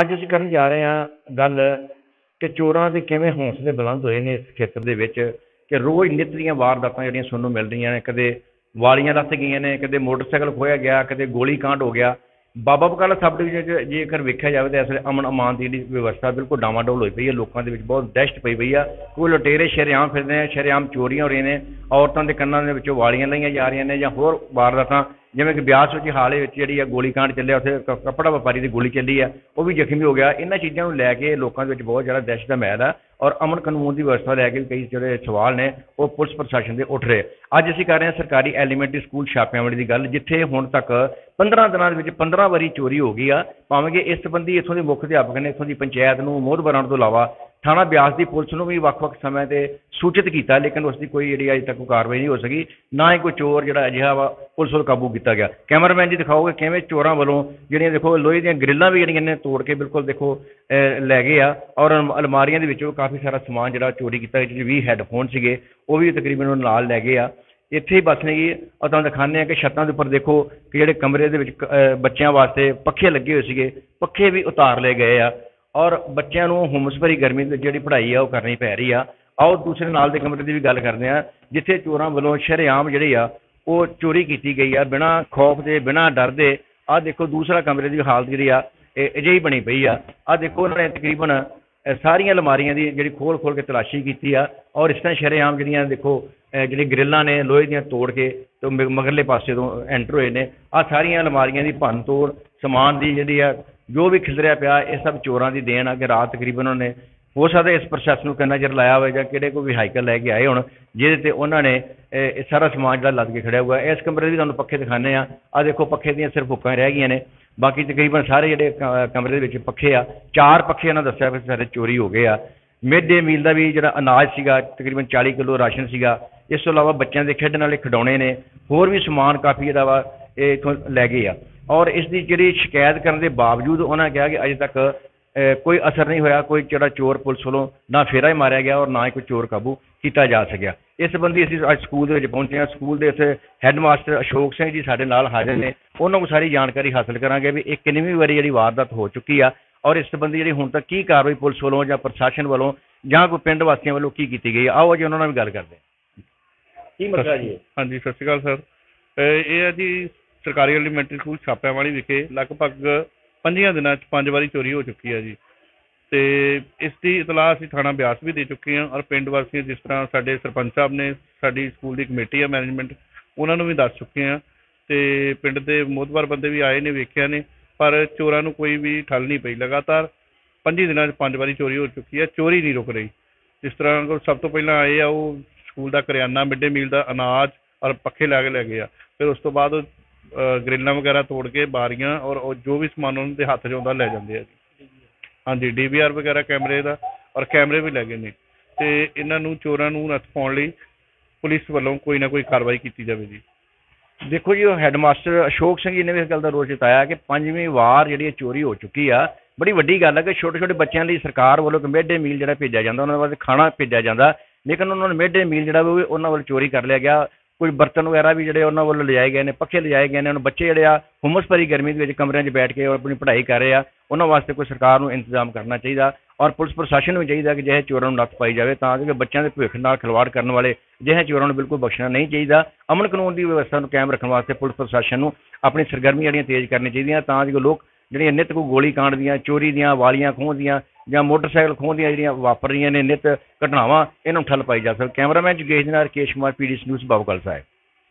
ਅੱਜ ਅਸੀਂ ਕਰਨ ਜਾ ਰਹੇ ਹਾਂ ਗੱਲ ਕਿ ਚੋਰਾਂ ਦੇ ਕਿਵੇਂ ਹੌਸਲੇ ਬੁਲੰਦ ਹੋਏ ਨੇ ਇਸ ਖੇਤਰ ਦੇ ਵਿੱਚ ਕਿ ਰੋਜ਼ ਨਿੱਤ ਦੀਆਂ ਵਾਰਦਾਤਾਂ ਜਿਹੜੀਆਂ ਸੁਣਨ ਨੂੰ ਮਿਲ ਰਹੀਆਂ ਨੇ, ਕਦੇ ਵਾਲੀਆਂ ਲੱਥ ਗਈਆਂ ਨੇ, ਕਦੇ ਮੋਟਰਸਾਈਕਲ ਖੋਇਆ ਗਿਆ, ਕਦੇ ਗੋਲੀ ਕਾਂਡ ਹੋ ਗਿਆ। ਬਾਬਾ ਬਕਾਲਾ ਸਬ ਡਿਵੀਜ਼ਨ 'ਚ ਜੇਕਰ ਵੇਖਿਆ ਜਾਵੇ ਤਾਂ ਇਸ ਵੇਲੇ ਅਮਨ ਅਮਾਨ ਦੀ ਜਿਹੜੀ ਵਿਵਸਥਾ ਬਿਲਕੁਲ ਡਾਵਾਂਡੋਲ ਹੋਈ ਪਈ ਹੈ, ਲੋਕਾਂ ਦੇ ਵਿੱਚ ਬਹੁਤ ਦਹਿਸ਼ਤ ਪਈ ਪਈ ਆ। ਕੋਈ ਲੁਟੇਰੇ ਸ਼ਰੇਆਮ ਫਿਰਦੇ ਨੇ, ਸ਼ਰੇਆਮ ਚੋਰੀਆਂ ਹੋ ਰਹੀਆਂ ਨੇ, ਔਰਤਾਂ ਦੇ ਕੰਨਾਂ ਦੇ ਵਿੱਚੋਂ ਵਾਲੀਆਂ ਲਈਆਂ ਜਾ ਰਹੀਆਂ ਨੇ ਜਾਂ ਹੋਰ ਵਾਰਦਾਤਾਂ ਜਿਵੇਂ ਕਿ ਬਿਆਸ ਵਿੱਚ ਹਾਲੇ ਵਿੱਚ ਜਿਹੜੀ ਆ ਗੋਲੀ ਚੱਲਿਆ, ਉੱਥੇ ਕ- ਕੱਪੜਾ ਵਪਾਰੀ ਦੀ ਗੋਲੀ ਚੱਲੀ ਆ, ਉਹ ਵੀ ਜ਼ਖਮੀ ਹੋ ਗਿਆ। ਇਹਨਾਂ ਚੀਜ਼ਾਂ ਨੂੰ ਲੈ ਕੇ ਲੋਕਾਂ ਦੇ ਵਿੱਚ ਬਹੁਤ ਜ਼ਿਆਦਾ ਦਹਿਸ਼ਤ ਦਾ ਮਹਿਲ ਆ ਔਰ ਅਮਨ ਕਾਨੂੰਨ ਦੀ ਵਿਵਸਥਾ ਲੈ ਕੇ ਵੀ ਕਈ ਜਿਹੜੇ ਸਵਾਲ ਨੇ, ਉਹ ਪੁਲਿਸ ਪ੍ਰਸ਼ਾਸਨ ਦੇ ਉੱਠ ਰਹੇ। ਅੱਜ ਅਸੀਂ ਕਰ ਰਹੇ ਹਾਂ ਸਰਕਾਰੀ ਐਲੀਮੈਂਟਰੀ ਸਕੂਲ ਛਾਪਿਆਂਵਾਲੀ ਦੀ ਗੱਲ, ਜਿੱਥੇ ਹੁਣ ਤੱਕ 15 ਦਿਨਾਂ ਦੇ ਵਿੱਚ 15 ਵਾਰੀ ਚੋਰੀ ਹੋ ਗਈ ਆ। ਭਾਵੇਂ ਕਿ ਇਸ ਸੰਬੰਧੀ ਇੱਥੋਂ ਦੇ ਮੁੱਖ ਅਧਿਆਪਕ ਨੇ, ਇੱਥੋਂ ਦੀ ਪੰਚਾਇਤ ਨੂੰ ਮੋਹਰਬਰਾਂ ਤੋਂ ਇਲਾਵਾ ਥਾਣਾ ਬਿਆਸ ਦੀ ਪੁਲਿਸ ਨੂੰ ਵੀ ਵੱਖ-ਵੱਖ ਸਮੇਂ ਤੇ ਸੂਚਿਤ ਕੀਤਾ, ਲੇਕਿਨ ਉਸ ਦੀ ਕੋਈ ਜਿਹੜੀ ਅਜੇ ਤੱਕ ਕੋਈ ਕਾਰਵਾਈ ਨਹੀਂ ਹੋ ਸਕੀ, ਨਾ ਹੀ ਕੋਈ ਚੋਰ ਜਿਹੜਾ ਅਜਿਹਾ ਵਾ ਪੁਲਿਸ ਵੱਲੋਂ ਕਾਬੂ ਕੀਤਾ ਗਿਆ। ਕੈਮਰਾਮੈਨ ਜੀ ਦਿਖਾਓਗੇ ਕਿਵੇਂ ਚੋਰਾਂ ਵੱਲੋਂ ਜਿਹੜੀਆਂ ਦੇਖੋ ਲੋਹੇ ਦੀਆਂ ਗ੍ਰਿਲਾਂ ਵੀ ਜਿਹੜੀਆਂ ਨੇ ਤੋੜ ਕੇ ਬਿਲਕੁਲ ਦੇਖੋ ਲੈ ਗਏ ਆ, ਔਰ ਅਲਮਾਰੀਆਂ ਦੇ ਵਿੱਚੋਂ ਕਾਫੀ ਸਾਰਾ ਸਮਾਨ ਜਿਹੜਾ ਚੋਰੀ ਕੀਤਾ ਜਿਹੜੇ ਜਿਹਦੇ 20 ਹੈੱਡਫੋਨ ਸੀਗੇ, ਉਹ ਵੀ ਤਕਰੀਬਨ ਉਹ ਨਾਲ ਲੈ ਗਏ ਆ। ਇੱਥੇ ਹੀ ਬਸ ਨਹੀਂ ਗੀ ਔਰ ਤੁਹਾਨੂੰ ਦਿਖਾਉਂਦੇ ਆ ਕਿ ਛੱਤਾਂ ਦੇ ਉੱਪਰ ਦੇਖੋ ਕਿ ਜਿਹੜੇ ਕਮਰੇ ਦੇ ਵਿੱਚ ਬੱਚਿਆਂ ਵਾਸਤੇ ਪੱਖੇ ਲੱਗੇ ਹੋਏ ਸੀਗੇ, ਪੱਖੇ ਵੀ ਉਤਾਰ ਲਏ ਗਏ ਆ। ਔਰ ਬੱਚਿਆਂ ਨੂੰ ਹੁਮਸ ਭਰੀ ਗਰਮੀ ਦੀ ਜਿਹੜੀ ਪੜ੍ਹਾਈ ਆ ਉਹ ਕਰਨੀ ਪੈ ਰਹੀ ਆ। ਆਓ ਦੂਸਰੇ ਨਾਲ ਦੇ ਕਮਰੇ ਦੀ ਵੀ ਗੱਲ ਕਰਦੇ ਆ, ਜਿੱਥੇ ਚੋਰਾਂ ਵੱਲੋਂ ਸ਼ਰੇਆਮ ਜਿਹੜੀ ਆ, ਉਹ ਚੋਰੀ ਕੀਤੀ ਗਈ ਆ ਬਿਨਾਂ ਖੌਫ ਦੇ, ਬਿਨਾਂ ਡਰ ਦੇ। ਆਹ ਦੇਖੋ ਦੂਸਰਾ ਕਮਰੇ ਦੀ ਹਾਲਤ ਜਿਹੜੀ ਆ, ਇਹ ਅਜਿਹੀ ਬਣੀ ਪਈ ਆ। ਆਹ ਦੇਖੋ ਉਹਨਾਂ ਨੇ ਤਕਰੀਬਨ ਸਾਰੀਆਂ ਅਲਮਾਰੀਆਂ ਦੀ ਜਿਹੜੀ ਖੋਲ ਖੋਲ ਕੇ ਤਲਾਸ਼ੀ ਕੀਤੀ ਆ ਔਰ ਇਸ ਤਰ੍ਹਾਂ ਸ਼ਰੇਆਮ ਜਿਹੜੀਆਂ ਦੇਖੋ, ਅਹ ਜਿਹੜੀ ਗ੍ਰਿਲਾਂ ਨੇ ਲੋਹੇ ਦੀਆਂ ਤੋੜ ਕੇ ਤੇ ਮ- ਮਗਰਲੇ ਪਾਸੇ ਤੋਂ ਐਂਟਰ ਹੋਏ ਨੇ। ਆ ਸਾਰੀਆਂ ਅਲਮਾਰੀਆਂ ਦੀ ਭੰਨ ਤੋੜ ਸਮਾਨ ਦੀ ਜਿਹੜੀ ਆ ਜੋ ਵੀ ਖਿਲਰਿਆ ਪਿਆ, ਇਹ ਸਭ ਚੋਰਾਂ ਦੀ ਦੇਣ ਆ ਕਿ ਰਾਤ ਤਕਰੀਬਨ ਉਹਨੇ, ਹੋ ਸਕਦਾ ਇਸ ਪ੍ਰੋਸੈਸ ਨੂੰ ਕਿੰਨਾ ਚਿਰ ਲਾਇਆ ਹੋਵੇ ਜਾਂ ਕਿਹੜੇ ਕੋਈ ਵਹੀਕਲ ਲੈ ਕੇ ਆਏ ਹੋਣ, ਜਿਹਦੇ ਤੇ ਉਹਨਾਂ ਨੇ, ਇਹ ਸਾਰਾ ਸਮਾਨ ਜਿਹੜਾ ਲੱਦ ਕੇ ਖੜਿਆ ਹੋਇਆ ਇਸ ਕਮਰੇ ਵੀ ਤੁਹਾਨੂੰ ਪੱਖੇ ਦਿਖਾਣੇ ਆ ਆ ਦੇਖੋ, ਪੱਖੇ ਦੀਆਂ ਸਿਰਫ ਹੁੱਕਾਂ ਰਹਿ ਗਈਆਂ ਨੇ। ਬਾਕੀ ਤਕਰੀਬਨ ਸਾਰੇ ਜਿਹੜੇ ਕ- ਕਮਰੇ ਦੇ ਵਿੱਚ ਪੱਖੇ ਆ, ਚਾਰ ਪੱਖੇ ਇਹਨਾਂ ਦੱਸਿਆ ਵੀ ਸਾਰੇ ਚੋਰੀ ਹੋ ਗਏ ਆ। ਮਿਡ ਡੇ ਮੀਲ ਦਾ ਵੀ ਜਿਹੜਾ ਅਨਾਜ ਸੀਗਾ, ਤਕਰੀਬਨ 40 ਕਿਲੋ ਰਾਸ਼ਨ ਸੀਗਾ। ਇਸ ਤੋਂ ਇਲਾਵਾ ਬੱਚਿਆਂ ਦੇ ਖੇਡਣ ਵਾਲੇ ਖਿਡੌਣੇ ਨੇ। ਹੋਰ ਵੀ ਸਮਾਨ ਕਾਫੀ ਜਿਹੜਾ ਵਾ, ਇਹ ਇੱਥੋਂ ਲੈ ਗਏ ਆ। ਔਰ ਇਸ ਦੀ ਜਿਹੜੀ ਸ਼ਿਕਾਇਤ ਕਰਨ ਦੇ ਬਾਵਜੂਦ ਉਹਨਾਂ ਕਿਹਾ ਕਿ ਅਜੇ ਤੱਕ ਅਹ, ਕੋਈ ਅਸਰ ਨਹੀਂ ਹੋਇਆ ਕੋਈ ਜਿਹੜਾ ਚੋਰ ਪੁਲਿਸ ਵੱਲੋਂ ਨਾ ਫੇਰਾ ਹੀ ਮਾਰਿਆ ਗਿਆ ਔਰ ਨਾ ਹੀ ਕੋਈ ਚੋਰ ਕਾਬੂ ਕੀਤਾ ਜਾ ਸਕਿਆ। ਇਸ ਸੰਬੰਧੀ ਅਸੀਂ ਅੱਜ ਸਕੂਲ ਦੇ ਵਿੱਚ ਪਹੁੰਚੇ ਹਾਂ। ਸਕੂਲ ਦੇ ਇੱਥੇ ਹੈੱਡਮਾਸਟਰ ਅਸ਼ੋਕ ਸਿੰਘ ਜੀ ਸਾਡੇ ਨਾਲ ਹਾਜ਼ਰ ਨੇ। ਉਹਨਾਂ ਨੂੰ ਸਾਰੀ ਜਾਣਕਾਰੀ ਹਾਸਲ ਕਰਾਂਗੇ ਵੀ ਇਹ ਕਿੰਨਵੀਂ ਵਾਰੀ ਜਿਹੜੀ ਵਾਰਦਾਤ ਹੋ ਚੁੱਕੀ ਆ ਔਰ ਇਸ ਸੰਬੰਧੀ ਜਿਹੜੀ ਹੁਣ ਤੱਕ ਕੀ ਕਾਰਵਾਈ ਪੁਲਿਸ ਵੱਲੋਂ ਜਾਂ ਪ੍ਰਸ਼ਾਸਨ ਵੱਲੋਂ ਜਾਂ ਕੋਈ ਪਿੰਡ ਵਾਸੀਆਂ ਵੱਲੋਂ ਕੀ ਕੀਤੀ ਗਈ ਆ। ਆਓ ਜੀ ਉਹਨਾਂ ਨਾਲ ਵੀ ਗੱਲ ਕਰਦੇ ਹਾਂ। ਕੀ ਮਸਲਾ ਜੀ? ਇਹ? ਹਾਂਜੀ ਸਤਿ ਸ਼੍ਰੀ ਅਕਾਲ ਸਰ। ਇਹ ਹੈ ਜੀ ਸਰਕਾਰੀ ਐਲੀਮੈਂਟਰੀ ਸਕੂਲ ਛਾਪਿਆਂਵਾਲੀ ਵਿਖੇ ਲਗਭਗ 5 ਦਿਨਾਂ 'ਚ ਪੰਜ ਵਾਰੀ ਚੋਰੀ ਹੋ ਚੁੱਕੀ ਹੈ ਜੀ। ਤੇ ਇਸ ਦੀ ਇਤਲਾਹ ਅਸੀਂ ਥਾਣਾ ਬਿਆਸ ਵੀ ਦੇ ਚੁੱਕੇ ਹਾਂ ਔਰ ਪਿੰਡ ਵਾਸੀ ਜਿਸ ਤਰ੍ਹਾਂ ਸਾਡੇ ਸਰਪੰਚ ਸਾਹਿਬ ਨੇ, ਸਾਡੀ ਸਕੂਲ ਦੀ ਕਮੇਟੀ ਹੈ ਮੈਨੇਜਮੈਂਟ, ਉਹਨਾਂ ਨੂੰ ਵੀ ਦੱਸ ਚੁੱਕੇ ਹਾਂ। ਤੇ ਪਿੰਡ ਦੇ ਮੋਹਤਬਰ ਬੰਦੇ ਵੀ ਆਏ ਨੇ, ਵੇਖਿਆ ਨੇ, ਪਰ ਚੋਰਾਂ ਨੂੰ ਕੋਈ ਵੀ ਠੱਲ ਨਹੀਂ ਪਈ। ਲਗਾਤਾਰ 5 ਦਿਨਾਂ 'ਚ ਪੰਜ ਵਾਰੀ ਚੋਰੀ ਹੋ ਚੁੱਕੀ ਹੈ ਚੋਰੀ ਨਹੀਂ ਰੁਕ ਰਹੀ। ਜਿਸ ਤਰ੍ਹਾਂ ਕਿ ਸਭ ਤੋਂ ਪਹਿਲਾਂ ਆਏ ਆ, ਉਹ ਸਕੂਲ ਦਾ ਕਰਿਆਨਾ, ਮਿਡ ਡੇ ਮੀਲ ਦਾ ਅਨਾਜ ਔਰ ਪੱਖੇ ਲਾ ਕੇ ਲੈ ਗਏ ਆ। ਫਿਰ ਉਸ ਤੋਂ ਬਾਅਦ ਗਰਿੱਲਾਂ ਵਗੈਰਾ ਤੋੜ ਕੇ ਬਾਰੀਆਂ ਔਰ ਉਹ ਜੋ ਵੀ ਸਮਾਨ ਉਹਨਾਂ ਦੇ ਹੱਥ 'ਚ ਆਉਂਦਾ ਲੈ ਜਾਂਦੇ ਆ ਜੀ। ਹਾਂਜੀ ਡੀਵੀਆਰ ਵਗੈਰਾ ਕੈਮਰੇ ਦਾ ਔਰ ਕੈਮਰੇ ਵੀ ਲੈ ਗਏ ਨੇ। ਤੇ ਇਹਨਾਂ ਨੂੰ, ਚੋਰਾਂ ਨੂੰ ਨੱਥ ਪਾਉਣ ਲਈ ਪੁਲਿਸ ਵੱਲੋਂ ਕੋਈ ਨਾ ਕੋਈ ਕਾਰਵਾਈ ਕੀਤੀ ਜਾਵੇ ਜੀ। ਦੇਖੋ ਜੀ, ਉਹ ਹੈੱਡਮਾਸਟਰ ਅਸ਼ੋਕ ਸਿੰਘ ਜੀ ਨੇ ਵੀ ਇਸ ਗੱਲ ਦਾ ਰੋਸ ਜਤਾਇਆ ਕਿ ਪੰਜਵੀਂ ਵਾਰ ਜਿਹੜੀ ਇਹ ਚੋਰੀ ਹੋ ਚੁੱਕੀ ਆ, ਬੜੀ ਵੱਡੀ ਗੱਲ ਹੈ ਕਿ ਛੋਟੇ ਛੋਟੇ ਬੱਚਿਆਂ ਲਈ ਸਰਕਾਰ ਵੱਲੋਂ ਇੱਕ ਮਿਡ ਡੇ ਮੀਲ ਜਿਹੜਾ ਭੇਜਿਆ ਜਾਂਦਾ, ਉਹਨਾਂ ਵਾਸਤੇ ਖਾਣਾ ਭੇਜਿਆ ਜਾਂਦਾ, ਲੇਕਿਨ ਉਹਨਾਂ ਨੂੰ ਮਿਡ ਡੇ ਮੀਲ ਜਿਹੜਾ ਉਹ ਉਹਨਾਂ ਵੱਲ ਚੋਰੀ ਕਰ ਲਿਆ ਗਿਆ। ਕੁਝ ਬਰਤਨ ਵਗੈਰਾ ਵੀ ਜਿਹੜੇ ਉਹਨਾਂ ਵੱਲੋਂ ਲਿਜਾਏ ਗਏ ਨੇ, ਪੱਖੇ ਲਿਜਾਏ ਗਏ ਨੇ ਉਹਨਾਂ ਬੱਚੇ ਜਿਹੜੇ ਆ ਹੁਮਸ ਭਰੀ ਗਰਮੀ ਦੇ ਵਿੱਚ ਕਮਰਿਆਂ 'ਚ ਬੈਠ ਕੇ ਔਰ ਆਪਣੀ ਪੜ੍ਹਾਈ ਕਰ ਰਹੇ ਆ, ਉਹਨਾਂ ਵਾਸਤੇ ਕੋਈ ਸਰਕਾਰ ਨੂੰ ਇੰਤਜ਼ਾਮ ਕਰਨਾ ਚਾਹੀਦਾ ਔਰ ਪੁਲਿਸ ਪ੍ਰਸ਼ਾਸਨ ਨੂੰ ਵੀ ਚਾਹੀਦਾ ਕਿ ਜਿਹੇ ਚੋਰਾਂ ਨੂੰ ਨੱਥ ਪਾਈ ਜਾਵੇ ਤਾਂ ਕਿ ਬੱਚਿਆਂ ਦੇ ਭਵਿੱਖ ਨਾਲ ਖਿਲਵਾੜ ਕਰਨ ਵਾਲੇ ਜਿਹੇ ਚੋਰਾਂ ਨੂੰ ਬਿਲਕੁਲ ਬਖਸ਼ਣਾ ਨਹੀਂ ਚਾਹੀਦਾ। ਅਮਨ ਕਾਨੂੰਨ ਦੀ ਵਿਵਸਥਾ ਨੂੰ ਕਾਇਮ ਰੱਖਣ ਵਾਸਤੇ ਪੁਲਿਸ ਪ੍ਰਸ਼ਾਸਨ ਨੂੰ ਆਪਣੀ ਸਰਗਰਮੀਆਂ ਜਿਹੜੀਆਂ ਤੇਜ਼ ਕਰਨੀਆਂ ਚਾਹੀਦੀਆਂ ਤਾਂ ਜੋ ਲੋਕ ਜਿਹੜੀਆਂ ਨਿੱਤ ਕੋ ਗੋਲੀ ਕਾਂਡ ਦੀਆਂ, ਚੋਰੀ ਦੀਆਂ, ਵਾਲੀਆਂ, ਖੋਹ ਦੀਆਂ ਜਾਂ ਮੋਟਰਸਾਈਕਲ ਖੋਹ ਦੀਆਂ ਜਿਹੜੀਆਂ ਵਾਪਰ ਰਹੀਆਂ ਨੇ ਨਿੱਤ ਘਟਨਾਵਾਂ, ਇਹਨਾਂ ਨੂੰ ਠੱਲ ਪਾਈ ਜਾ ਸਕੇ ਕੈਮਰਾਮੈਨ ਜਗੇਸ਼ ਦੇ ਨਾਲ ਰਕੇਸ਼ ਕੁਮਾਰ ਪੀਡੀਸੀ ਨਿਊਜ਼ ਬਾਬੂਗਲ ਸਾਹਿਬ।